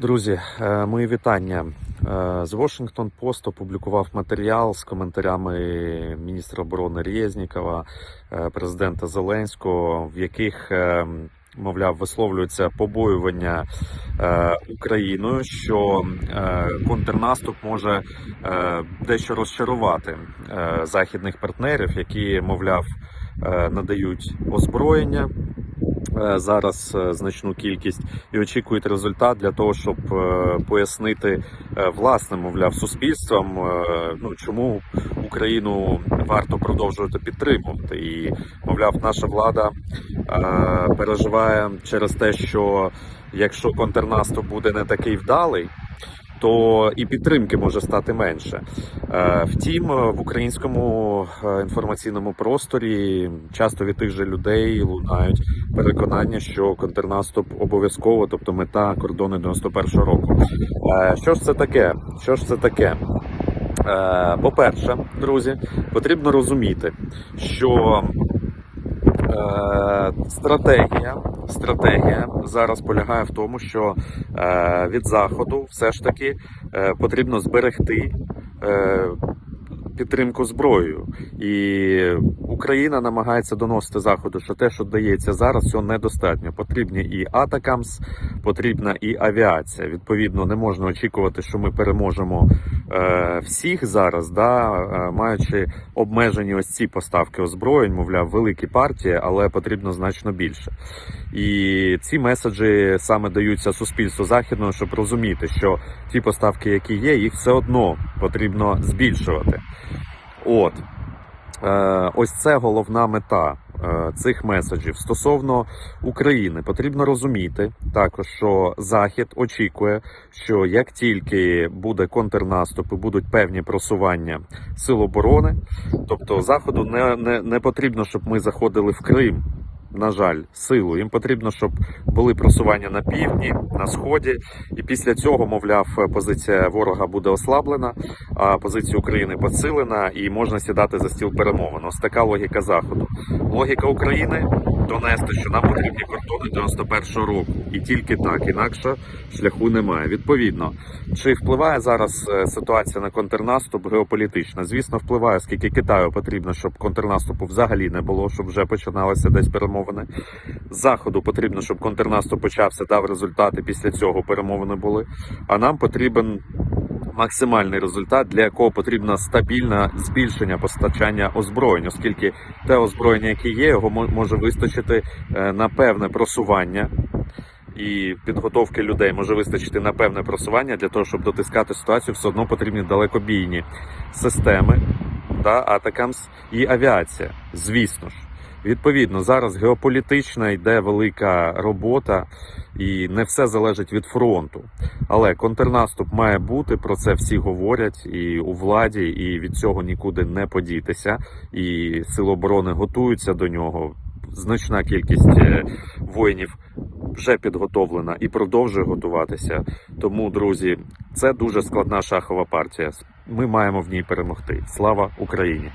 Друзі, е, мої вітання. Е, З Washington Post опублікував матеріал з коментарями міністра оборони Резнікова, е, президента Зеленського, в яких, мовляв, висловлюється побоювання Україною, що контрнаступ може дещо розчарувати західних партнерів, які, мовляв, надають озброєння зараз е, значну кількість і очікують результат для того, щоб е, пояснити е, власне, мовляв, суспільствам, е, ну чому Україну варто продовжувати підтримувати. І мовляв, наша влада е, переживає через те, що якщо контрнаступ буде не такий вдалий. То і підтримки може стати менше. Е, Втім, е, в українському е, інформаційному просторі часто від тих же людей лунають переконання, що контрнаступ обов'язково, тобто мета кордону 91-го року. Що ж це таке? Що ж це таке? По-перше, друзі, потрібно розуміти, що стратегія, стратегія зараз полягає в тому, що е, від заходу все ж таки е, потрібно зберегти. Підтримку зброєю, і Україна намагається доносити заходу, що те, що дається зараз, цього недостатньо. Потрібні і атакамс, потрібна і авіація. Відповідно, не можна очікувати, що ми переможемо е, всіх зараз, да, е, маючи обмежені ось ці поставки озброєнь, мовляв, великі партії, але потрібно значно більше. І ці меседжі саме даються суспільству західного, щоб розуміти, що ті поставки, які є, їх все одно потрібно збільшувати. От. Е, Ось це головна мета е, цих меседжів. Стосовно України, потрібно розуміти також, що Захід очікує, що як тільки буде контрнаступ і будуть певні просування сил оборони, тобто Заходу не, не, не потрібно, щоб ми заходили в Крим. На жаль, силу їм потрібно, щоб були просування на півдні, на сході, і після цього, мовляв, позиція ворога буде ослаблена, а позиція України посилена, і можна сідати за стіл перемовин. Ось така логіка заходу. Логіка України донести, що нам потрібні кордони 91-го року, і тільки так, інакше шляху немає. Відповідно, чи впливає зараз е, ситуація на контрнаступ геополітична? Звісно, впливає, оскільки Китаю потрібно, щоб контрнаступу взагалі не було, щоб вже починалися десь перемовини. Заходу потрібно, щоб контрнаступ почався, дав результати. Після цього перемовини були. А нам потрібен максимальний результат, для якого потрібно стабільне збільшення постачання озброєнь, оскільки те озброєння, яке є, його може вистачити е, на певне просування. І підготовки людей може вистачити на певне просування для того, щоб дотискати ситуацію, все одно потрібні далекобійні системи, да, атакамс і авіація. Звісно ж. Відповідно, зараз геополітична йде велика робота, і не все залежить від фронту. Але контрнаступ має бути, про це всі говорять і у владі, і від цього нікуди не подітися. І сили оборони готуються до нього. Значна кількість е, воїнів вже підготовлена і продовжує готуватися. Тому, друзі, це дуже складна шахова партія. Ми маємо в ній перемогти. Слава Україні!